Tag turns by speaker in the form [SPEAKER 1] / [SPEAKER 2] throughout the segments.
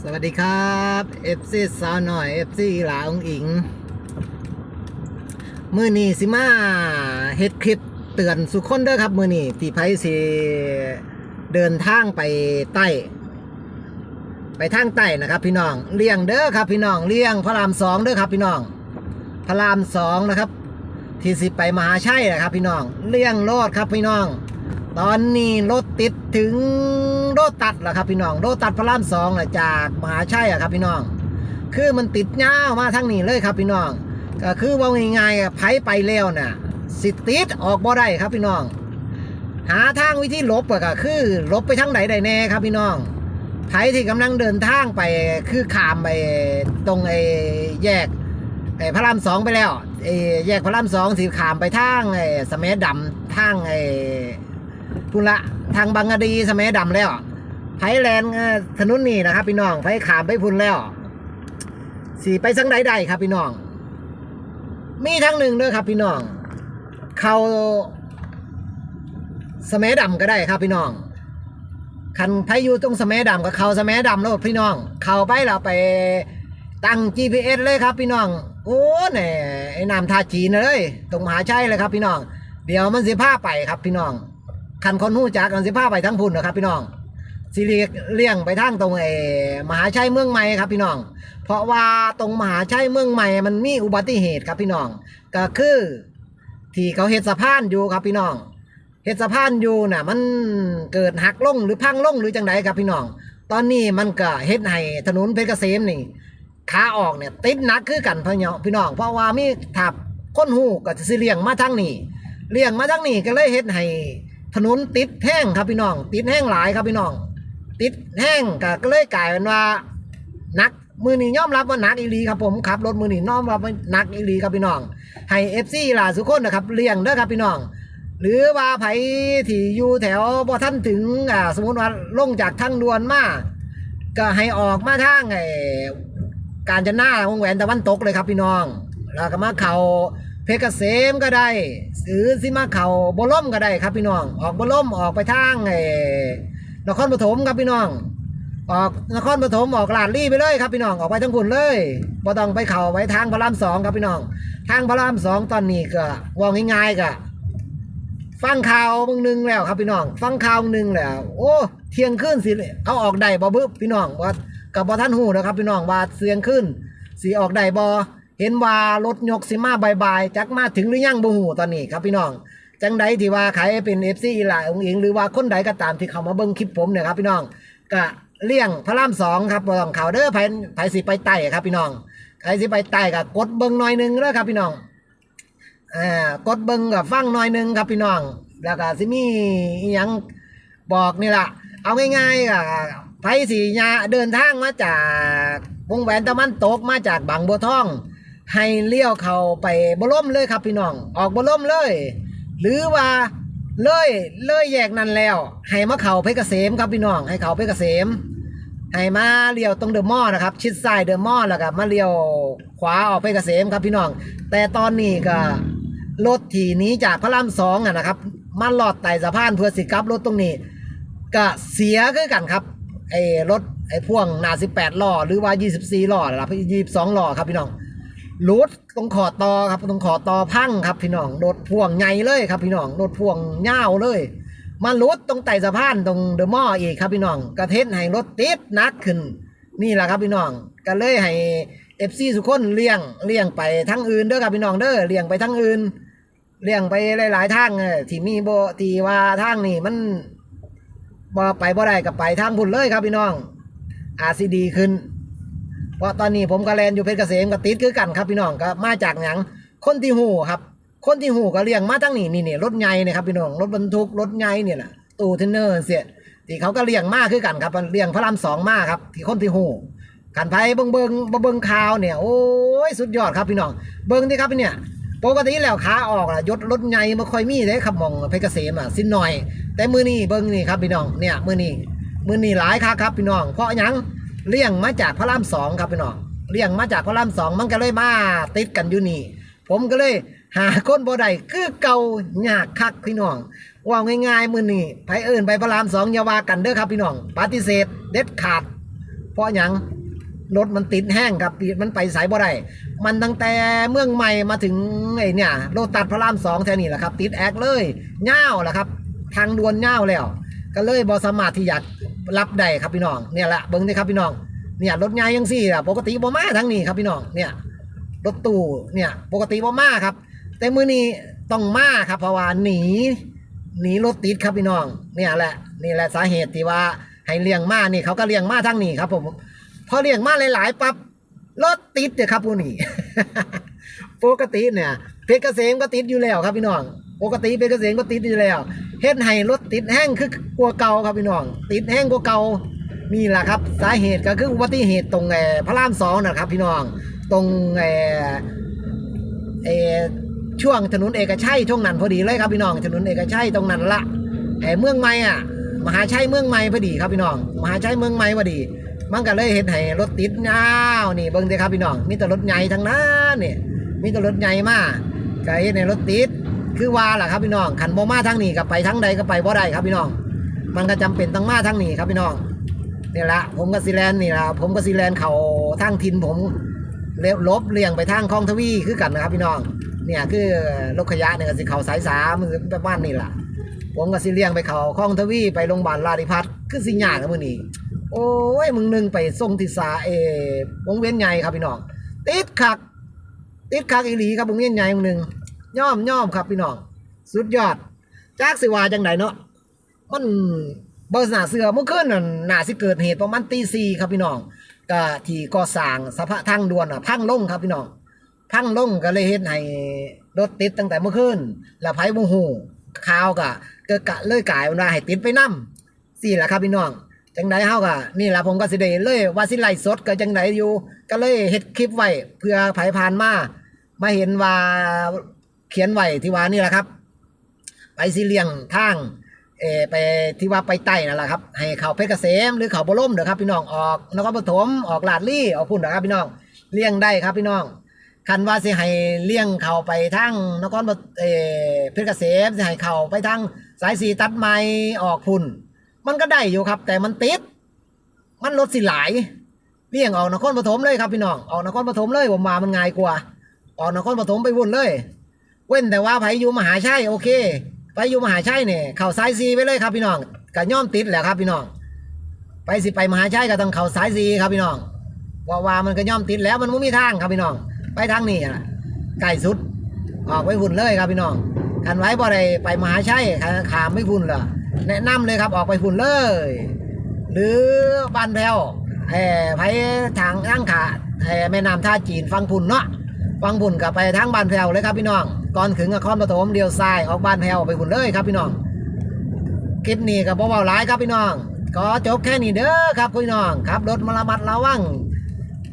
[SPEAKER 1] สวัสดีครับเอฟซีสาวหน่อยเอฟซีหลาองอิงมือนี้สิมาเฮ็ดคลิปเตือนสุขคนเด้อครับ มือนี้ที่ไพสิเดินทางไปใต้ ไปทางใต้นะครับ พี่น้องเลี่ยงเด้อครับ พี่น้องเลี่ยงพระรามสองเด้อครับ พี่น้องพระรามสองนะครับ ที่สิไปมหาชัยนะครับ พี่น้องเลี่ยงโลดครับพี่น้อง ตอนนี้รถติดถึงโรตัดแล้วครับพี่น้องโรตัดพระรามสองน่ะจากมหาชัยอะครับพี่น้อง คือมันติดยาวมาทั้งนี้เลยครับพี่น้อง ก็คือว่าง่ายๆอะไผไปแล้วน่ะ สิติดออกบ่ได้ครับพี่น้อง หาทางวิธีลบก็คือลบไปทางไหนได้แน่ครับพี่น้องไผที่กำลังเดินทางไปคือขามไปตรงไอ้แยกไอ้พระรามสองไปแล้วไอ้แยกพระรามสองสีขามไปทางไอ้สะแมัดำทางไอ้ พุ่นละทางบางกะดีสมัยดำแล้วไผแลนด์ถนนนี่นะครับ พี่น้องไผขามไปพุ่นแล้วสีไปสังใดใดครับพี่น้อง มีทางหนึ่งด้วยครับ พี่น้อง เขาสมัยดำก็ได้ครับพี่น้องคันไผอยู่ตรงสมัยดำกับเขาสมัยดำแล้วพี่น้อง เขาไปเราไปตั้ง GPS เลยครับพี่น้อง โอ้เนี่ยไอ้นามทาจีนเลย ตรงมหาชัยเลยครับพี่น้อง เดี๋ยวมันสิพาไปครับพี่น้อง คันคนหู้จักกันสิพาไปทั้งพุ่นนะครับพี่น้องสิเลี่ยงไปทางตรงเออมหาชัยเมืองใหม่ครับพี่น้อง เพราะว่าตรงมหาชัยเมืองใหม่มันมีอุบัติเหตุครับพี่น้อง ก็คือที่เขาเฮ็ดสะพานอยู่ครับพี่น้องเฮ็ดสะพานอยู่น่ะ มันเกิดหักล่งหรือพังล่งหรือจังไดครับพี่น้อง ตอนนี้มันก็เฮ็ดให้ถนนเพชรเกษมนี่ขาออกเนี่ยติดหนักคือกันพี่น้องพี่น้อง เพราะว่ามีทับคนหูก็สิเลี่ยงมาทางนี้เลี่ยงมาทางนี้ก็เลยเฮ็ดให้ ถนนติดแห้งครับพี่น้อง ติดแห้งหลายครับพี่น้อง ติดแห้งก็เลยกลายเป็นว่านักมือนี้ยอมรับว่านักอีหลีครับผมขับรถมือนี้น้อมรับว่านักอีหลีครับพี่น้องให้เอฟซีหล่าสุกคนนะครับเลี่ยงเด้อครับพี่น้อง หรือว่าไผที่อยู่แถวบ่ท่านถึงอ่าสมมติว่าลงจากทางด่วนมาก็ให้ออกมาทางไอ้การจะหน้าวงแหวนตะวันตกเลยครับพี่น้อง แล้วก็มาเขาเพชรเกษมก็ได้ หรือสิมาเขาบล่มก็ได้ครับพี่น้อง ออกบล่มออกไปทางไอ้นครปฐมครับพี่น้อง ออกนครปฐมออกลาดลี่ไปเลยครับพี่น้องออกไปทั้งคุณเลยบ่ต้องไปเข่าไปทางพระรามสองครับพี่น้อง ทางพระรามสองตอนนี้ก็ว่าง่ายๆก็ฟังข่าวมึงหนึงแล้วครับพี่น้อง ฟังข่าวหนึงแล้ว โอ้เที่ยงขึ้นสิเอาออกได้บ่บึบพี่น้องว่ากับบ่ท่านหูนะครับพี่น้องว่าเสียงขึ้นสีออกได้บ่ เห็นว่ารถยกสิมาบายๆจักมาถึงหรือยังบ่หูตอนนี้ครับพี่น้อง จังใดที่ว่าใครเป็น FC อีหลายองค์เองหรือว่าคนใดก็ตามที่เขามาเบิ่งคลิปผมเนี่ยครับพี่น้องก็เลี่ยงพระรามสองครับบ่ต้องเขาเด้อไผไผสิไปใต้ครับพี่น้องใครสิไปใต้ก็กดเบิ่งหน่อยหนึงเด้อครับพี่น้องอ่ากดเบิ่งกับฟังหน่อยหนึงครับพี่น้อง แล้วก็สิมีอีหยังบอกนี่ล่ะเอาง่ายๆก็ไผสิยาเดินทางมาจากวงแหวนตะวันตกมาจากบางบัวทอง ให้เลี้ยวเขาไปบ่ล่มเลยครับพี่น้อง ออกบ่ล่มเลย หรือว่าเลยเลยแยกนั้นแล้ว ให้มาเขาเพชรเกษมครับพี่น้อง ให้เขาเพชรเกษมให้มาเลี้ยวตรงเดอะมอลล์นะครับ ชิดซ้ายเดอะมอลล์แล้วก็มาเลี้ยวขวาออกเพชรเกษมครับพี่น้อง แต่ตอนนี้ก็รถที่นี้จากพระรามสองอะนะครับมาลอดไต่สะพานเพื่อสิกับรถตรงนี้ ก็เสียคือกันครับไอ้รถไอ้พ่วงหนา18ล้อหรือว่า 24ล้อนะครับ22ล้อครับพี่น้อง รถตรงขอตอครับตรงขอตอพังครับ พี่น้องรถพ่วงใหญ่เลยครับ พี่น้องรถพ่วงยาวเลยมารถตรงไต่สะพานตรงเดอะมอลล์อีกครับพี่น้องกระเทศให้รถติดนักขึ้น นี่แหละครับพี่น้องก็เลยให้เอฟซีสุกคนเลี่ยงเลี่ยงไปทั้งอื่นเด้อครับพี่น้องเด้อเลี่ยงไปทั้งอื่นเลี่ยงไปหลาย ๆ ทางเออที่มีโบทีว่าทางนี่มันบ่ไปบ่ได้กับไปทางพุ่นเลยครับพี่น้องอาจสิดีขึ้น เพราะตอนนี้ผมก็แลนอยู่เพชรเกษมก็ติดคือกันครับพี่น้องก็มาจากหยังคนที่หูครับ คนที่หูก็เลี้ยงมาทั้งนี้นี่เนี่ยรถใหญ่เนี่ยครับพี่น้องรถบรรทุกรถใหญ่เนี่ยแหละตู้เทนเนอร์เสียที่เขาก็เลี้ยงมาคือกันครับเลี้ยงพระรามสองมาครับ ที่คนที่หูกันไผเบิงเบิงเบิงข่าวเนี่ยโอ้ยสุดยอดครับพี่น้องเบิงที่ครับเนี่ยปกติแล้วขาออกอะยศรถใหญ่ม่ค่อยมีเลยครับมองเพชรเกษมอะสิ้นหน่อย แต่มือนี้เบิงนี่ครับพี่น้องเนี่ยมือนี้มือนี้หลายครับครับพี่น้องเพราะหยัง เลี่ยงมาจากพระรามสองครับพี่น้องเลี่ยงมาจากพระรามสองมันก็เลยมาติดกันอยู่นี่ ผมก็เลยหาคนบ่ได้คือเก่ายากคักพี่น้องว่าง่ายๆมือนี้ไผเอิ้นไปพระรามสองอย่าว่ากันเด้อครับพี่น้องปฏิเสธเด็ดขาด เพราะยังรถมันติดแห้งครับมันไปสายบ่ได้มันตั้งแต่เมืองใหม่มาถึงไอ้เนี่ยโลตัดพระรามสองแถวนี้แหละครับ ติดแอกเลยเง่าวแหละครับ ทางด่วนเง่าวแล้ว ก็เลยบอสมารถที่อยาก รับได้ครับพี่น้องเนี่ยแหละเบิ้งนี่ครับพี่น้องเนี่ยรถใหญ่ยังสี่อะปกติบ่มาทั้งนี้ครับพี่น้องเนี่ยรถตู้เนี่ยปกติบ่มาครับ แต่มื้อนี้ต้องมาครับเพราะว่าหนีหนีรถติดครับพี่น้อง เนี่ยแหละนี่แหละสาเหตุที่ว่าให้เลี้ยงมานี่เขาก็เลี้ยงมาทั้งนี้ครับ ผมพอเลี้ยงมาหลายๆปั๊บรถติดเนี่ยครับผู้นี้ปกติเนี่ยเพชรเกษมก็ติดอยู่แล้วครับพี่น้อง ปกติเพชรเกษมก็ติดอยู่แล้วเฮ็ดให้รถติดแห้งคือกลัวเก่าครับพี่น้อง ติดแห้งกว่าเก่านี่แหละครับ สาเหตุก็คืออุบัติเหตุตรงแอพระรามสองนะครับ พี่น้องตรงแอเอช่วงถนนเอกชัยช่วงนั้นพอดีเลยครับพี่น้องถนนเอกชัยตรงนั้นละไอเมืองใหม่อะมหาชัยเมืองใหม่พอดีครับพี่น้องมหาชัยเมืองใหม่พอดี มันก็เลยเห็นให้รถติดยาวนี่เบิ่งเด้ครับพี่น้องมีแต่รถใหญ่ทั้งนั้นนี่มีแต่รถใหญ่มากก็เห็นในรถติด คือว่าล่ะครับพี่น้องขันบ่มาทางนี้ก็ไปทางใดก็ไปบ่ได้ครับพี่น้อง มันก็จำเป็นต้องมาทางนี้ครับพี่น้องนี่ละผมก็ซีแลนนี่ละผมก็ซีแลนเขาทางทินผมเลี้ยวลบเลี่ยงไปทางคลองทวีคือกันนะครับพี่น้อง เนี่ยคือรถขยะเนี่ยก็สิเขาสายสามมันไปบ้านนี่ล่ะ ผมก็สิเลี่ยงไปเขาคลองทวีไปโรงพยาบาลราธิพัฒน์คือสิยากกับมือนี้โอ้ยมึงหนึงไปส่งที่สาเอวงเวียนใหญ่ครับพี่น้องติดขักติดคักอีหลีครับวงเวียนใหญ่วงหนึ่ง ย่อมย่อมครับพี่น้องสุดยอดจากสิวาจังไดเนาะมันบ่น่าเสือเมื่อคืนน่ะน่าสิเกิดเหตุประมาณตีสี่ครับพี่น้องก็ที่ก่อสร้างสะพาทางด่วนอะพังลงครับพี่น้องพังลงก็เลยเฮ็ดให้รถติดตั้งแต่เมื่อคืนแล้วไผบ่ฮู้ข่าวก็เกิดกะเลยกลายว่าให้ติดไปนํสี่แหละครับพี่น้องจังไดเฮาก็นี่ล่ะผมก็สิได้เลยว่าสิไลฟ์สดก็จังไดอยู่ ก็เลยเฮ็ดคลิปไว้เพื่อไผผ่านมามาเห็นว่า เขียนไว้ที่ว่านี่แหละครับ ไปสิเลี่ยงทางเอไปที่ว่าไปใต้นั่นแหละครับ ให้เขาเพชรเกษมหรือเขาบรมเด้อครับพี่น้องออกนครปฐมออกลาดลี่ออกพุ่นเด้อครับพี่น้องเลี่ยงได้ครับพี่น้องคันว่าสิให้เลี่ยงเขาไปทางนครปฐเอเพชรเกษมสิให้เขาไปทางสายสีตัดไม้ออกพุ่น มันก็ได้อยู่ครับ แต่มันติด มันรถสิหลายเลี่ยงออกนครปฐมเลยครับพี่น้องออกนครปฐมเลยผมมามันง่ายกว่าออกนครปฐมไปวุ่นเลย เว้นแต่ว่าไผอยู่มหาชัยโอเคไปยู่มหาชัยเนี่ยเข่าสายซีไปเลยครับพี่น้องก็ย่อมติดแหละครับพี่น้อง ไปสิไปมหาชัยก็ต้องเข่าสายซีครับพี่น้องว่าว่ามันก็ย่อมติดแล้วมันไม่มีทางครับพี่น้อง ไปทางนี้ล่ะใกล้สุดออกไปฝุ่นเลยครับพี่น้องคันไว้บ่ได้ไปมหาชัยขามไม่ฝุ่นเหรอแนะนำเลยครับออกไปฝุ่นเลย หรือบ้านแพ้วแห่ไผทางทางขาแห่แม่น้ำท่าจีนฟังพุ่นเนาะฟังพุ่นกับไปทางบ้านแพ้วเลยครับพี่น้อง ก่อนถึงนครปฐมเดียวซ้ายออกบ้านแพวไปหุ่นเลยครับพี่น้องคลิปนี้กับเบาๆหลายครับพี่น้องก็จบแค่นี้เด้อครับพี่น้องครับรถมาระมัดระวัง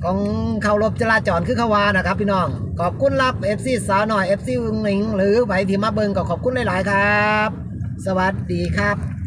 [SPEAKER 1] ของเขารบจราจรคือขาวานะครับ พี่น้อง ขอบคุณรับ FC สาวหน่อย FC วงหนิงหรือไปที่มาเบิงก็ขอบคุณหลาย ๆ ครับ สวัสดีครับ